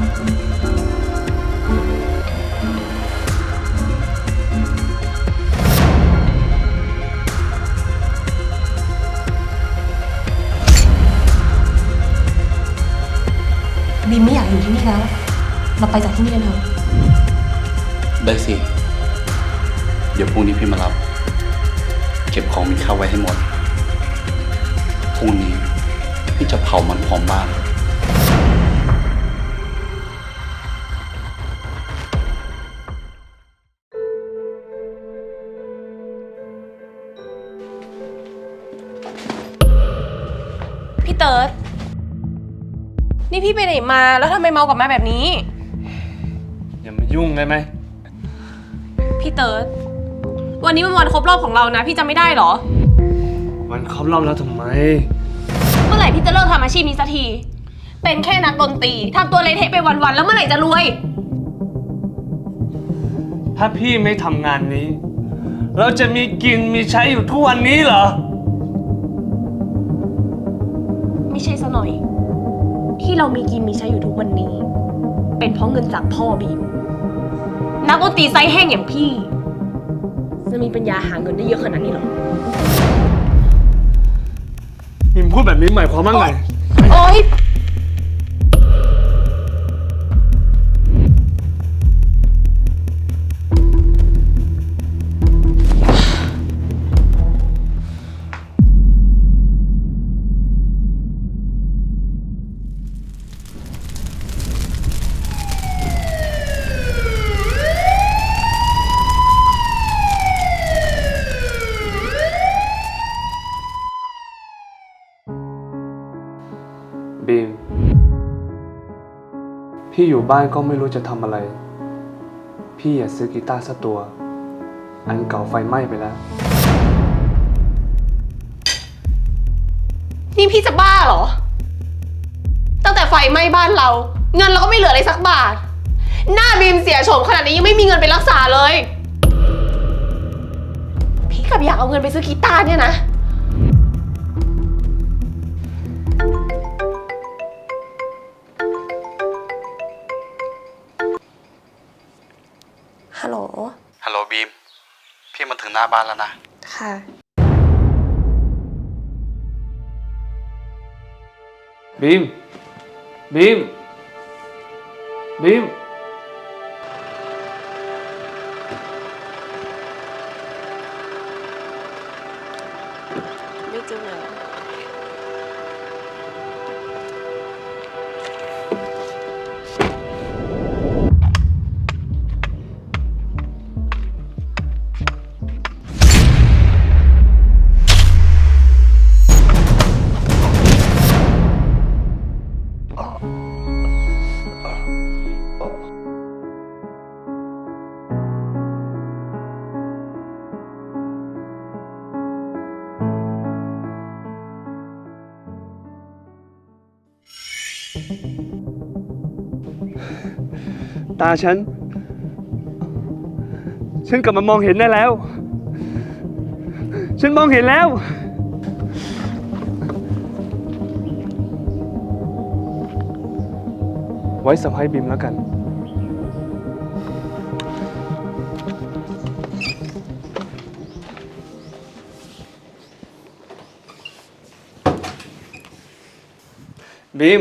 บีมไม่อยากอยู่ที่นี่แล้ว เราไปจากที่นี่กันเถอะ ได้สิ เดี๋ยวพรุ่งนี้พี่มารับ เก็บของมีค่าไว้ให้หมด พรุ่งนี้พี่จะเผามันพร้อมบ้าน นี่พี่ไปไหนมา แล้วทำไมเมากลับมาแบบนี้ อย่ามายุ่งได้ไหม พี่เติร์ดวันนี้มันวันครบรอบของเรานะ พี่จำไม่ได้เหรอ วันครบรอบแล้วทำไม เมื่อไหร่พี่จะเลิกทำอาชีพนี้สักที เป็นแค่นักดนตรีทำตัวเละเทะไปวันๆแล้วเมื่อไหร่จะรวย ถ้าพี่ไม่ทำงานนี้ เราจะมีกินมีใช้อยู่ทุกวันนี้เหรอ ไม่ใช่ซะหน่อย ที่เรามีกินมีใช้อยู่ทุกวันนี้ เป็นเพราะเงินจากพ่อบีมนักดนตรีไซส์แห้งอย่างพี่ จะมีปัญญาหาเงินได้เยอะขนาดนี้เหรอมิมพูดแบบนี้หมายความว่าไง โอ๊ย บีม พี่อยู่บ้านก็ไม่รู้จะทำอะไร พี่อยากซื้อกีตาร์สักตัว อันเก่าไฟไหม้ไปแล้ว นี่พี่จะบ้าเหรอ ตั้งแต่ไฟไหม้บ้านเรา เงินเราก็ไม่เหลือเลยสักบาท หน้าบีมเสียโฉมขนาดนี้ยังไม่มีเงินไปรักษาเลย พี่กลับอยากเอาเงินไปซื้อกีตาร์เนี่ยนะ งหน้าบ้านแล้วนะ ค่ะ บีม บีม บีม ตาฉัน ฉันกลับมามองเห็นได้แล้ว ฉันมองเห็นแล้ว ไว้สัมภาษณ์บิมแล้วกันบีม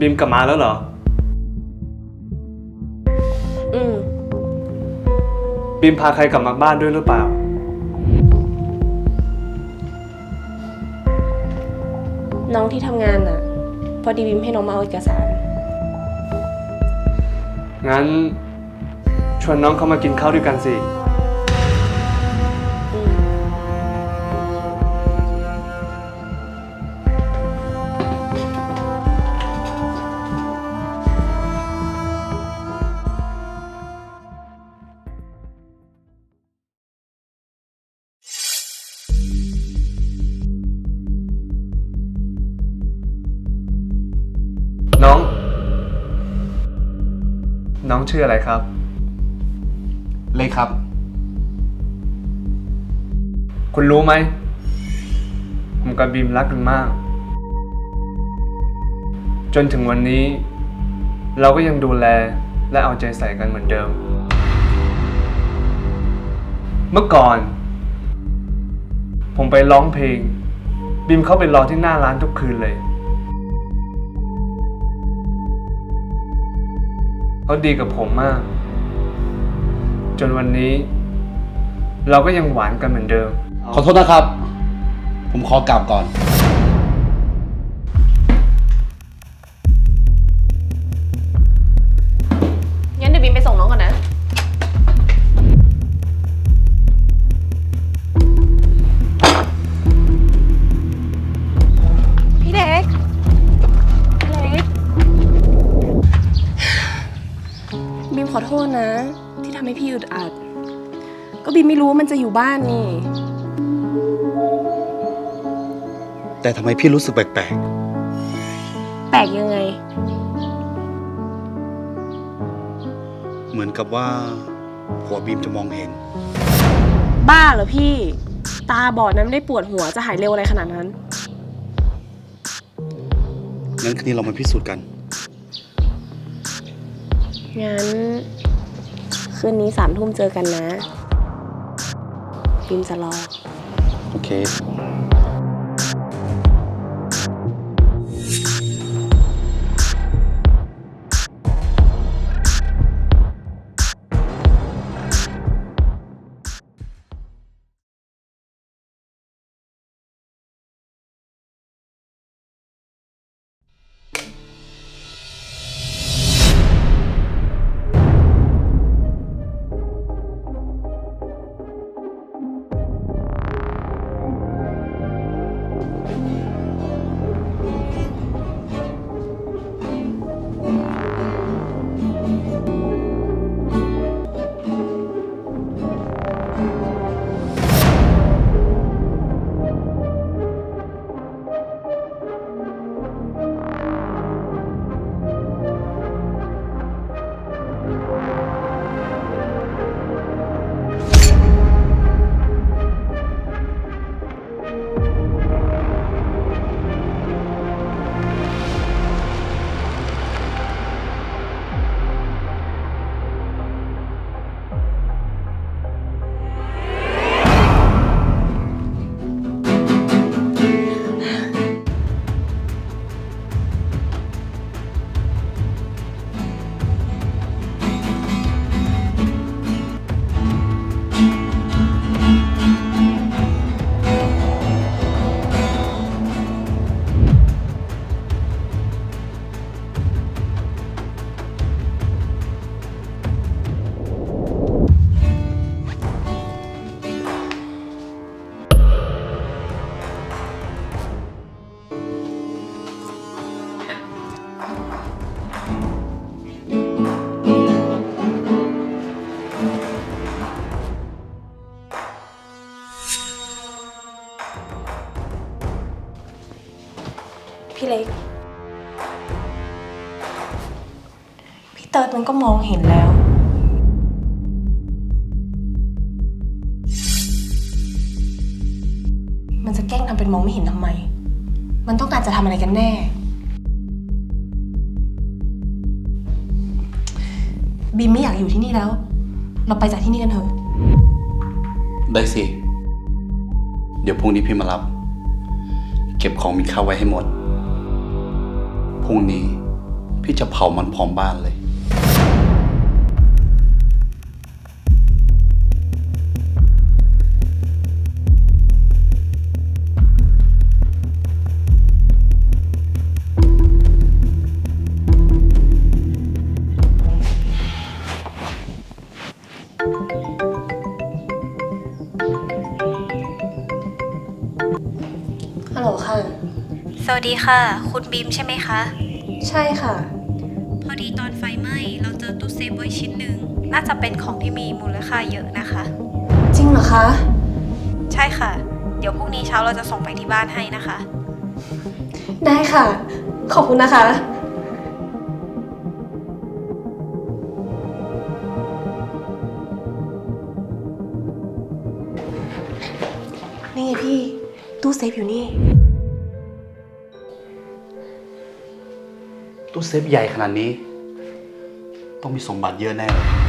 บีมกลับมาแล้วเหรอ อืม บีมพาใครกลับมาบ้านด้วยหรือเปล่า น้องที่ทำงานน่ะ พอดีบิมให้น้องมาเอาเอกสาร งั้น ชวนน้องเข้ามากินข้าวด้วยกันสิ น้องชื่ออะไรครับ เลยครับ คุณรู้ไหม ผมกับบีมรักกันมาก จนถึงวันนี้ เราก็ยังดูแลและเอาใจใส่กันเหมือนเดิม เมื่อก่อน ผมไปร้องเพลง บีมเข้าไปรอที่หน้าร้านทุกคืนเลย เขาดีกับผมมาก จนวันนี้ เราก็ยังหวานกันเหมือนเดิม ขอโทษนะครับ ผมขอกลับก่อน บิมขอโทษนะ ที่ทำให้พี่อึดอัด ก็บิมไม่รู้ว่ามันจะอยู่บ้านนี่ แต่ทำไมพี่รู้สึกแปลกแปลกยังไง ๆ เหมือนกับว่าหัวบีมจะมองเห็น บ้าเหรอพี่ ตาบอดนั้นไม่ได้ปวดหัวจะหายเร็วอะไรขนาดนั้น งั้นคืนนี้เรามาพิสูจน์กัน งั้น คืนนี้สามทุ่มเจอกันนะบิมจะรอ โอเค เล็ก พี่เติร์ดมันก็มองเห็นแล้ว มันจะแกล้งทำเป็นมองไม่เห็นทำไม มันต้องการจะทำอะไรกันแน่ บีมไม่อยากอยู่ที่นี่แล้ว เราไปจากที่นี่กันเถอะ ได้สิ เดี๋ยวพรุ่งนี้พี่มารับ เก็บของมีค่าไว้ให้หมด รุ่งนี้ พี่จะเผามันพร้อมบ้านเลยฮั วัสดีค่ะ คุณบีมใช่ไหมคะ ใช่ค่ะ พอดีตอนไฟไหม้เราเจอตู้เซฟไว้ชิ้นหนึ่งน่าจะเป็นของที่มีมูลค่าเยอะนะคะ จริงเหรอคะ ใช่ค่ะ เดี๋ยวพรุ่งนี้เช้าเราจะส่งไปที่บ้านให้นะคะ ได้ค่ะ ขอบคุณนะคะ นี่ไงพี่ ตู้เซฟอยู่นี่ ตู้เซฟใหญ่ขนาดนี้ ต้องมีสมบัติเยอะแน่เลย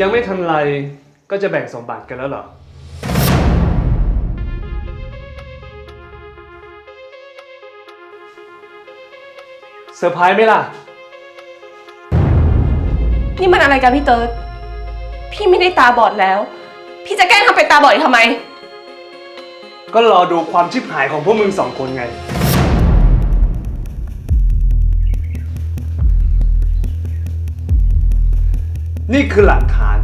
ยังไม่ทันไรก็จะแบ่งสมบัติกันแล้วเหรอ เซอร์ไพรส์ไหมล่ะ นี่มันอะไรกันพี่เติร์ดพี่ไม่ได้ตาบอดแล้ว พี่จะแกล้งทำเป็นตาบอดอีกทำไม ก็รอดูความชิบหายของพวกมึงสองคนไง นี่คือหลักฐาน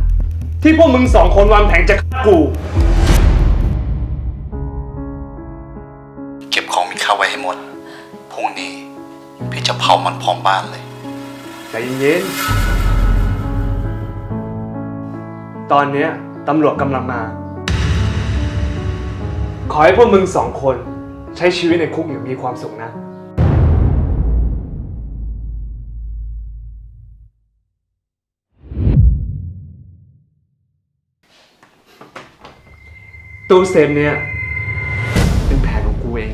ที่พวกมึงสองคนวางแผนจะฆ่ากู เก็บของมีค่าไว้ให้หมด พรุ่งนี้ พี่จะเผามันพร้อมบ้านเลย ใจเย็น ตอนเนี้ยตำรวจกำลังมา ขอให้พวกมึงสองคนใช้ชีวิตในคุกอย่างมีความสุขนะ ตู้เซฟเนี่ย เป็นแผนของกูเอง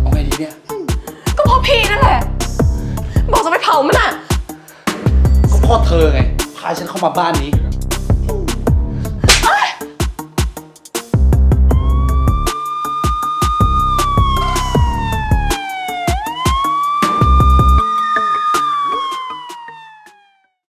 เอาไงดีเนี่ย ก็เพราะพี่นั่นแหละ บอกจะไปเผามันอะ ก็พ่อเธอไง พาฉันเข้ามาบ้านนี้